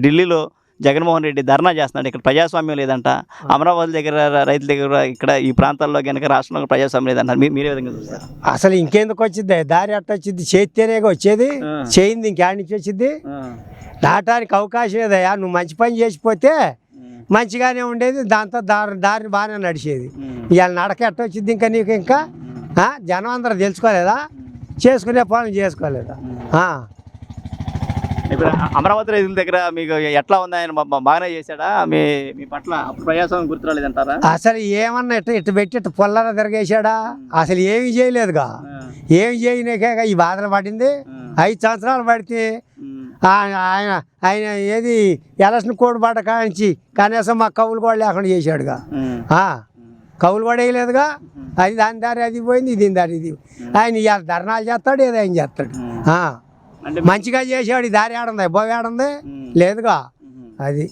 ఢిల్లీలో జగన్మోహన్ రెడ్డి ధర్నా చేస్తున్నాడు. ఇక్కడ ప్రజాస్వామ్యం లేదంట. అమరావతి దగ్గర రైతుల దగ్గర ఇక్కడ ఈ ప్రాంతాల్లో కనుక రాష్ట్రంలో ప్రజాస్వామ్యం లేదంట మీరు విధంగా చూస్తారు? అసలు ఇంకెందుకు వచ్చింది? దారి అట్ట వచ్చింది. చేస్తేనే వచ్చేది. చేయింది ఇంకేడ నుంచి వచ్చింది. దాటానికి అవకాశం లేదయ్యా. నువ్వు మంచి పని చేసిపోతే మంచిగానే ఉండేది. దాంతో దారి దారిని బాగానే నడిచేది. ఇవాళ నడక ఎట్ట వచ్చింది ఇంకా నీకు ఇంకా? ఆ? జనం అందరూ తెలుసుకోలేదా? చేసుకునే పనులు చేసుకోలేదా. ఇప్పుడు అమరావతి రైతుల దగ్గర మీకు ఎట్లా ఉంది ఆయన బాగానే చేశాడా? మీ మీ పట్ల ప్రజాస్వామ్యం గుర్తురాలేదంటారా అసలు ఏమన్నా ఇట్ట ఇట్ట పెట్టి ఇట్ట పొల్లన తిరగేశాడా? అసలు ఏమి చేయలేదుగా. ఏమి చేయలేక ఈ బాధలు పడింది. ఐదు సంవత్సరాలు పడితే ఆయన ఆయన ఏది ఎలక్షన్ కోడ్ పడ్డ కాంచి కనీసం మా కవులు కూడా లేకుండా చేశాడుగా. ఆ, కవులు కూడా వేయలేదుగా. అది దాని దారి అది పోయింది దీని దారి ఇది. ఆయన ఇవాళ ధర్నాలు చేస్తాడు ఏదో ఆయన చేస్తాడు. మంచిగా చేసాడు ఈ దారి ఆడుంది బోవి ఆడుంది. లేదుగా. అది.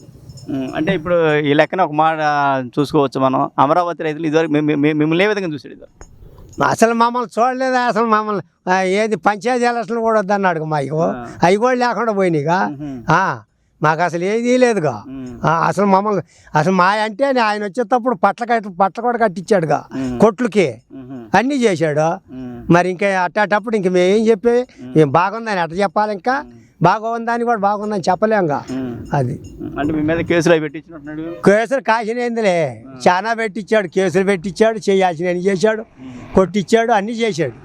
అంటే ఇప్పుడు ఈ లెక్కన ఒక మాట చూసుకోవచ్చు మనం. అమరావతి రైతులు ఇదివరకు మిమ్మల్ని ఏ విధంగా చూసాడు ఇదివరకు? అసలు మమ్మల్ని చూడలేదు? అసలు మమ్మల్ని ఏది పంచాయతీ ఎలక్షన్లు కూడా వద్దన్నాడు మా ఇగో అవి కూడా లేకుండా పోయినాయిగా. మాకు అసలు ఏది లేదుగా. అసలు మమ్మల్ని అసలు మా అంటే ఆయన వచ్చేటప్పుడు పట్ల కట్టి పట్ల కూడా కట్టించాడుగా. కొట్లకి అన్నీ చేశాడు. మరి ఇంకా అట్టేటప్పుడు ఇంక మేము ఏం చెప్పి ఏం బాగుందని అట్ట చెప్పాలి ఇంకా. బాగుందని కూడా బాగుందని చెప్పలేంగా అది. అంటే మీ మీద కేసులు పెట్టించినట్టున్నాడు? కేసులు కాసినేందులే. చాలా పెట్టించాడు కేసులు పెట్టించాడు చేయాల్సిన చేశాడు కొట్టించాడు అన్నీ చేశాడు.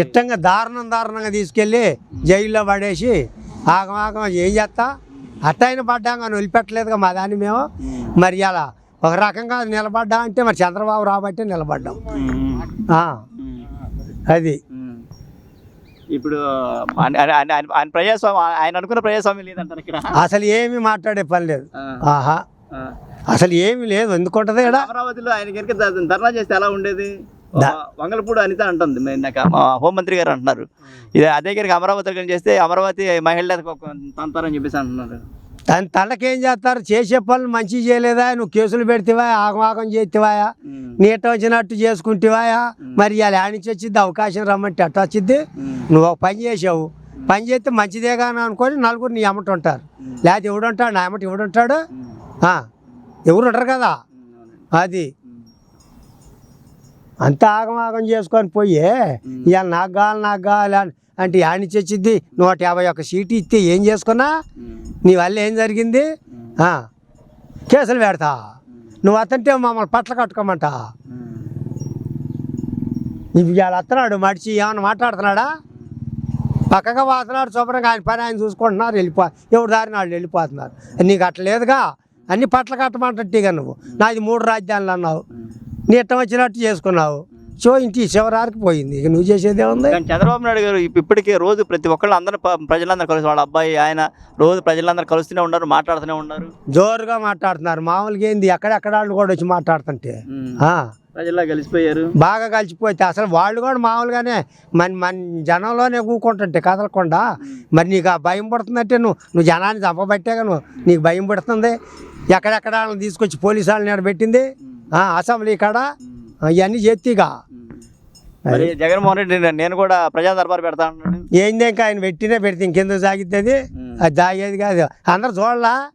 ఇష్టంగా దారుణం దారుణంగా తీసుకెళ్ళి జైల్లో పడేసి ఆగం ఆగం ఏం చేస్తా? అట్టయిన పడ్డాం కానీ వదిలిపెట్టలేదుగా మా దాన్ని మేము. మరి అలా ఒక రకంగా నిలబడ్డా అంటే మరి చంద్రబాబు రాబట్టే నిలబడ్డాం. అది. ఇప్పుడు ఆయన- ప్రజాస్వామ్యం ఆయన అనుకున్న ప్రజాస్వామ్యం లేదంటారు ఇక్కడ? అసలు ఏమీ మాట్లాడే పని లేదు. ఆహా. అసలు ఏమీ లేదు. ఎందుకుంటది ఇక్కడ? అమరావతిలో ఆయన కనుక ధర్నా చేస్తే ఎలా ఉండేది? వంగలపూడి అనిత అంటుంది. హోంమంత్రి గారు అంటున్నారు. ఇది అదే కనుక అమరావతి చేస్తే అమరావతి మహిళలకు తంతారని చెప్పేసి అంటున్నారు. దాని తలకేం చేస్తారు? చేసే పనులు మంచిగా చేయలేదా నువ్వు కేసులు పెడితేవా? ఆగం ఆగం చేతివా ఉమ్, నీట వచ్చినట్టు చేసుకుంటేవా మరి ఇలా ఆనించి వచ్చింది అవకాశం రమ్మంటే అట్ట వచ్చింది నువ్వు ఒక పని చేసావు. పని చేస్తే మంచిదే కానీ అనుకొని నలుగురు నీ అమ్మట ఉంటారు. లేకపోతే ఎవడుంటాడు? నా అమ్మట ఎవడుంటాడు? ఎవరు ఉంటారు కదా. అది. అంత ఆగం ఆగం చేసుకొని పోయి ఇవాళ నాకు కావాలి నాకు కావాలి అని అంటే ఆనించి వచ్చింది నూట యాభై ఒక్క సీటు ఇస్తే ఏం చేసుకున్నా? నీ వల్ల ఏం జరిగింది? కేసులు పెడతా. నువ్వు అతంటే మమ్మల్ని పట్ల కట్టుకోమంట. ఇవాళ వస్తున్నాడు మడిచి ఏమన్నా మాట్లాడుతున్నాడా? పక్కగా పోతున్నాడు శుభ్రంగా ఆయన పని ఆయన చూసుకుంటున్నారు వెళ్ళిపో ఎవరు దారిన వాళ్ళు వెళ్ళిపోతున్నారు. నీకు అట్లా లేదుగా. అన్ని పట్ల కట్టమంటే నువ్వు. నాది మూడు రాజ్యాలు అన్నావు. నీ ఇష్టం వచ్చినట్టు చేసుకున్నావు. సో ఇంటి చివరారికి పోయింది. ఇక నువ్వు చేసేదే ఉంది చంద్రబాబు నాయుడు గారు ఇప్ప- ఇప్పటికే రోజు ప్రతి ఒక్కళ్ళు అందరూ ప్రజలందరూ కలిసి వాళ్ళ అబ్బాయి ఆయన రోజు ప్రజలందరూ కలుస్తూనే ఉన్నారు మాట్లాడుతూనే ఉన్నారు. జోరుగా మాట్లాడుతున్నారు. మామూలుగా ఏంది? ఎక్కడెక్కడ వాళ్ళు కూడా వచ్చి మాట్లాడుతుంటే. ప్రజల్లో కలిసిపోయారు. బాగా కలిసిపోతే అసలు వాళ్ళు కూడా మామూలుగానే మన మన జనంలోనే కూకుంటుంటే కదలకుండా. మరి నీకు ఆ భయం పడుతుందంటే నువ్వు నువ్వు జనాన్ని చంపబట్టేగా నువ్వు. నీకు భయం పడుతుంది. ఎక్కడెక్కడ వాళ్ళని తీసుకొచ్చి పోలీసు వాళ్ళని పెట్టింది? అసెంబ్లీ కాడ ఇవన్నీ చేతిగా. మరి జగన్మోహన్ రెడ్డి నేను- కూడా ప్రజా దర్బార్ పెడతా ఏంది ఇంకా ఆయన పెట్టినే పెడితే ఇంకెందుకు సాగిద్ది? అది దాగేది కాదు. అందరు చూడలా?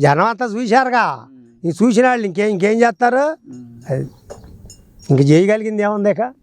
జనం అంతా చూశారుగా. ఇంక చూసిన వాళ్ళు ఇంకేం ఇంకేం చేస్తారు? అది ఇంక చేయగలిగింది ఏముంది ఇక?